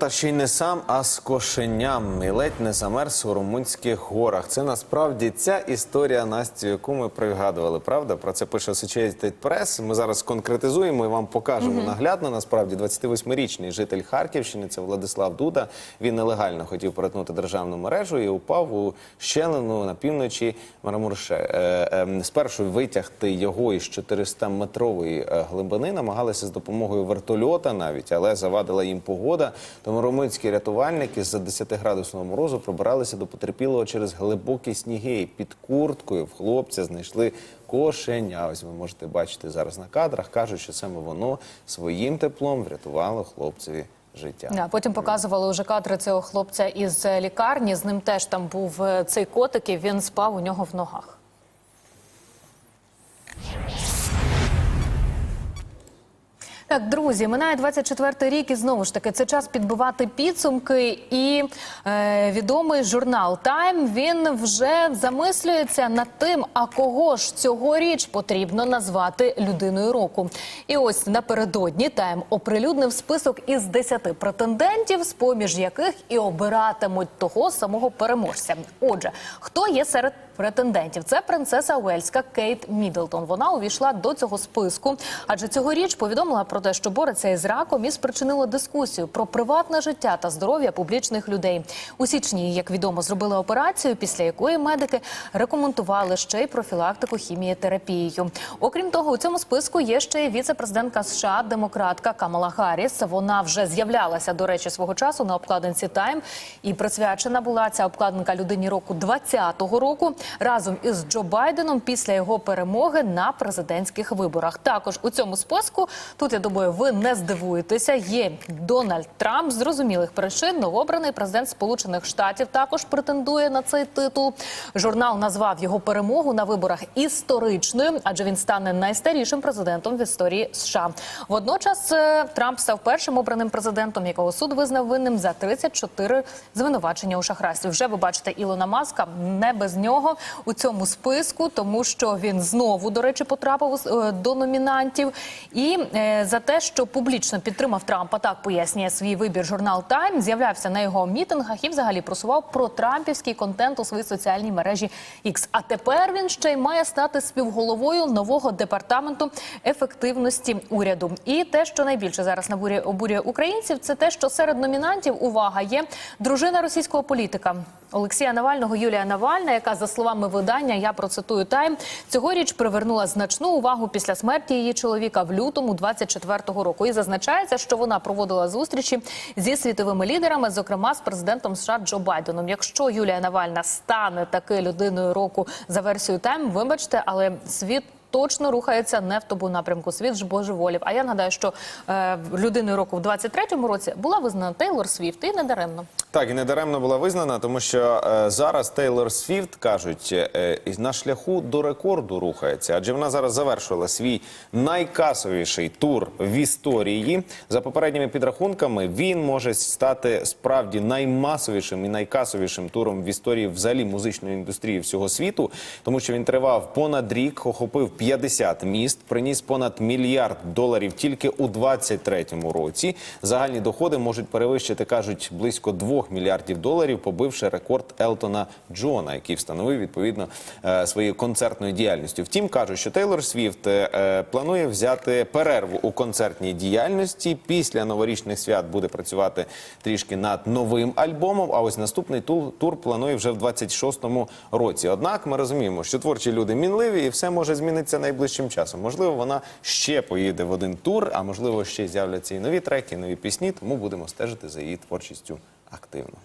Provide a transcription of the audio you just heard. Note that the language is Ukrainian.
Та ще й не сам, а з кошеням і ледь не замерз у румунських горах. Це насправді ця історія Насті, яку ми пригадували. Правда, про це пише Associated Press. Ми зараз конкретизуємо і вам покажемо наглядно. Насправді, 28-річний житель Харківщини, це Владислав Дуда. Він нелегально хотів перетнути державну мережу і упав у щелину на півночі Марамурше. Е, е, Спершу витягти його із 400-метрової е, глибини намагалися з допомогою вертольота навіть, але завадила їм погода. Тому румунські рятувальники з 10-градусного морозу пробиралися до потерпілого через глибокі сніги. Під курткою в хлопця знайшли кошеня. Ось ви можете бачити зараз на кадрах. Кажуть, що саме воно своїм теплом врятувало хлопцеві життя. Потім показували вже кадри цього хлопця із лікарні. З ним теж там був е, цей котик, і він спав у нього в ногах. Так, друзі, минає 24-й рік, і знову ж таки це час підбивати підсумки. І е, відомий журнал Тайм він вже замислюється над тим, а кого ж цьогоріч потрібно назвати людиною року. І ось напередодні Тайм оприлюднив список із 10 претендентів, з поміж яких і обиратимуть того самого переможця. Отже, хто є серед претендентів? Це принцеса Уельська Кейт Мідлтон. Вона увійшла до цього списку, адже цьогоріч повідомила про те, що бореться із раком і спричинила дискусію про приватне життя та здоров'я публічних людей. У січні, як відомо, зробили операцію, після якої медики рекомендували ще й профілактику хімієтерапією. Окрім того, у цьому списку є ще й віце-президентка США, демократка Камала Гарріс. Вона вже з'являлася до речі свого часу на обкладинці Тайм і присвячена була ця обкладинка людині року 2020 року разом із Джо Байденом після його перемоги на президентських виборах. Також у цьому списку тут я думаю, ви не здивуєтеся. Є Дональд Трамп зрозумілих причин. Новообраний президент Сполучених Штатів також претендує на цей титул. Журнал назвав його перемогу на виборах історичною, адже він стане найстарішим президентом в історії США. Водночас е, Трамп став першим обраним президентом, якого суд визнав винним за 34 звинувачення у шахрайстві. Вже ви бачите Ілона Маска не без нього у цьому списку, тому що він знову, до речі, потрапив е, до номінантів. І е, за те, що публічно підтримав Трампа, так пояснює свій вибір журнал Тайм, з'являвся на його мітингах і взагалі просував про трампівський контент у своїй соціальній мережі X. А тепер він ще й має стати співголовою нового департаменту ефективності уряду. І те, що найбільше зараз набурює обурює українців, це те, що серед номінантів увага є дружина російського політика. Олексія Навального Юлія Навальна, яка за словами видання, я процитую Тайм, цьогоріч привернула значну увагу після смерті її чоловіка в лютому 24-го року. І зазначається, що вона проводила зустрічі зі світовими лідерами, зокрема з президентом США Джо Байденом. Якщо Юлія Навальна стане таки людиною року за версією Тайм, вибачте, але світ. Точно рухається не в тому напрямку. Світ ж божеволів. А я нагадаю, що е, людиною року в 23-му році була визнана Тейлор Свіфт і не даремно. Так, і недаремно була визнана, тому що е, зараз Тейлор Свіфт кажуть е, на шляху до рекорду рухається, адже вона зараз завершила свій найкасовіший тур в історії. За попередніми підрахунками він може стати справді наймасовішим і найкасовішим туром в історії взагалі музичної індустрії всього світу, тому що він тривав понад рік, охопив 50 міст, приніс понад мільярд доларів тільки у 23-му році. Загальні доходи можуть перевищити, кажуть, близько 2 мільярдів доларів, побивши рекорд Елтона Джона, який встановив відповідно е, своєю концертною діяльністю. Втім, кажуть, що Тейлор Свіфт е, планує взяти перерву у концертній діяльності. Після новорічних свят буде працювати трішки над новим альбомом. А ось наступний тур планує вже в 26-му році. Однак ми розуміємо, що творчі люди мінливі, і все може змінитися найближчим часом. Можливо, вона ще поїде в один тур, а можливо, ще з'являться і нові треки, і нові пісні. Тому будемо стежити за її творчістю активно.